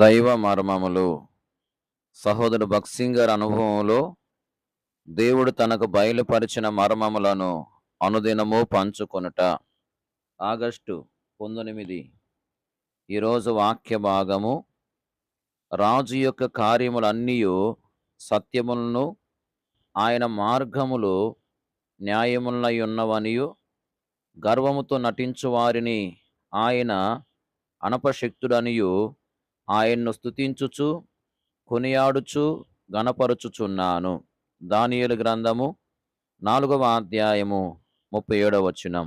దైవ మర్మములు. సహోదరుడు భక్సింగ్ గారి అనుభవంలో దేవుడు తనకు బయలుపరిచిన మర్మములను అనుదినము పంచుకొనుట. ఆగస్టు పంతొమ్మిది ఈరోజు వాక్య భాగము. రాజు యొక్క కార్యములన్నీ సత్యములను ఆయన మార్గములు న్యాయములై ఉన్నవనియు గర్వముతో నటించు వారిని ఆయన అనపశక్తుడనియు ఆయన్ను స్థుతించుచు కొనియాడుచు గణపరుచుచున్నాను దానియలు గ్రంథము నాలుగవ అధ్యాయము ముప్పై ఏడవ వచనం.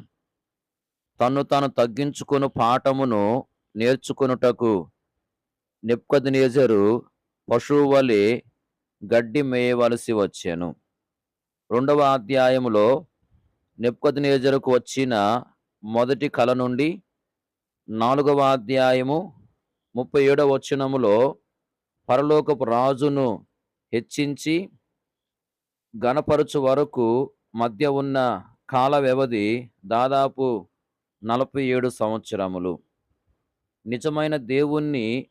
తను తాను తగ్గించుకుని పాఠమును నేర్చుకొనుటకు నెప్కద్నేజరు పశువు వలె గడ్డి మేయవలసి వచ్చాను. రెండవ అధ్యాయములో నెప్కద్నేజరుకు వచ్చిన మొదటి కళ నుండి నాలుగవ అధ్యాయము ముప్పై ఏడవ వచనములో పరలోకపు రాజును హెచ్చించి గణపరచు వరకు మధ్య ఉన్న కాల వ్యవధి దాదాపు నలభై ఏడు సంవత్సరములు. నిజమైన దేవుణ్ణి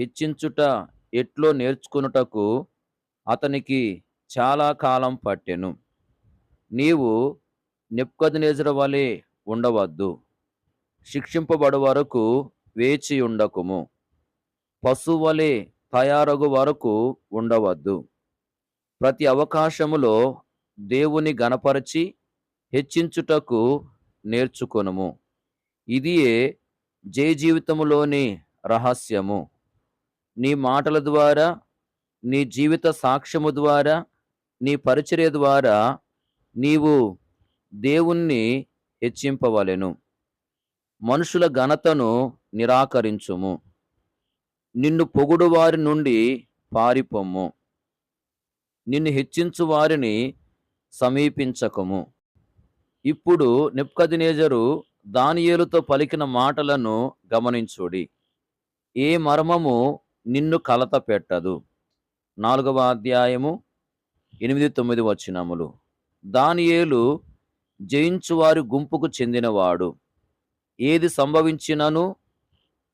హెచ్చించుట ఎట్లో నేర్చుకునుటకు అతనికి చాలా కాలం పట్టెను. నీవు నెప్కద్నేజరు వలె ఉండవద్దు. శిక్షింపబడు వరకు వేచియుండకుము పశువలే తయారగు వరకు ఉండవద్దు. ప్రతి అవకాశములో దేవుని గణపరచి హెచ్చించుటకు నేర్చుకొనుము. ఇదియే జయ జీవితములోని రహస్యము. నీ మాటల ద్వారా నీ జీవిత సాక్ష్యము ద్వారా నీ పరిచర్య ద్వారా నీవు దేవుణ్ణి హెచ్చింపవలెను. మనుషుల ఘనతను నిరాకరించుము. నిన్ను పొగుడు వారి నుండి పారిపొమ్ము. నిన్ను హెచ్చించు వారిని సమీపించకము. ఇప్పుడు నిప్కదినేజరు దానియేలుతో పలికిన మాటలను గమనించుడి. ఏ మర్మము నిన్ను కలత పెట్టదు. నాలుగవ అధ్యాయము ఎనిమిది తొమ్మిది వచ్చినములు దానియేలు జయించువారి గుంపుకు చెందినవాడు. ఏది సంభవించినను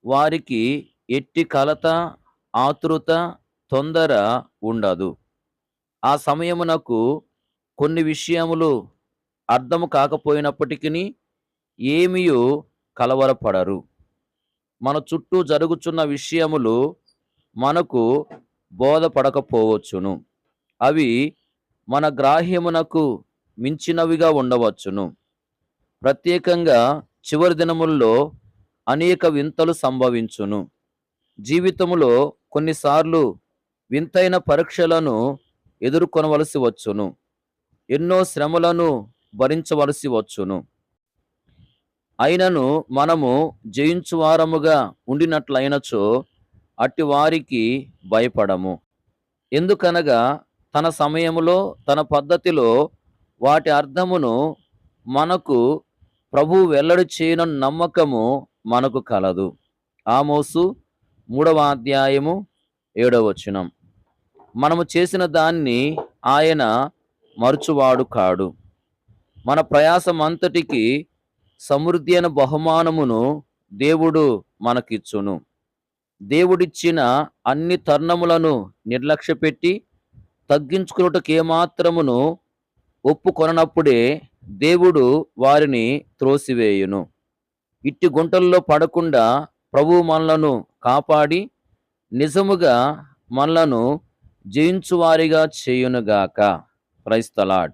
వారికి ఎట్టి కలత ఆతృత తొందర ఉండదు. ఆ సమయమునకు కొన్ని విషయములు అర్థము కాకపోయినప్పటికీ ఏమియో కలవరపడరు. మన చుట్టూ జరుగుచున్న విషయములు మనకు బోధపడకపోవచ్చును. అవి మన గ్రాహ్యమునకు మించినవిగా ఉండవచ్చును. ప్రత్యేకంగా చివరి దినముల్లో అనేక వింతలు సంభవించును. జీవితములో కొన్నిసార్లు వింతైన పరీక్షలను ఎదుర్కొనవలసి వచ్చును. ఎన్నో శ్రమలను భరించవలసి వచ్చును. అయినను మనము జయించువారముగా ఉండినట్లయినచో అట్టి వారికి భయపడము. ఎందుకనగా తన సమయములో తన పద్ధతిలో వాటి అర్థమును మనకు ప్రభు వెల్లడి చేయన నమ్మకము మనకు కలదు. ఆమోసు మూడవ అధ్యాయము ఏడవ వచనం. మనము చేసిన దాన్ని ఆయన మరుచువాడు కాడు. మన ప్రయాసం అంతటికి సమృద్ధి అయిన బహుమానమును దేవుడు మనకిచ్చును. దేవుడిచ్చిన అన్ని తరుణములను నిర్లక్ష్యపెట్టి తగ్గించుకున్నటకు ఏమాత్రమును ఒప్పుకొనప్పుడే దేవుడు వారిని త్రోసివేయును. ఇట్టి గుంటల్లో పడకుండా ప్రభు మనలను కాపాడి నిజముగా మనలను జయించువారిగా చేయునుగాక. క్రైస్తలాడ్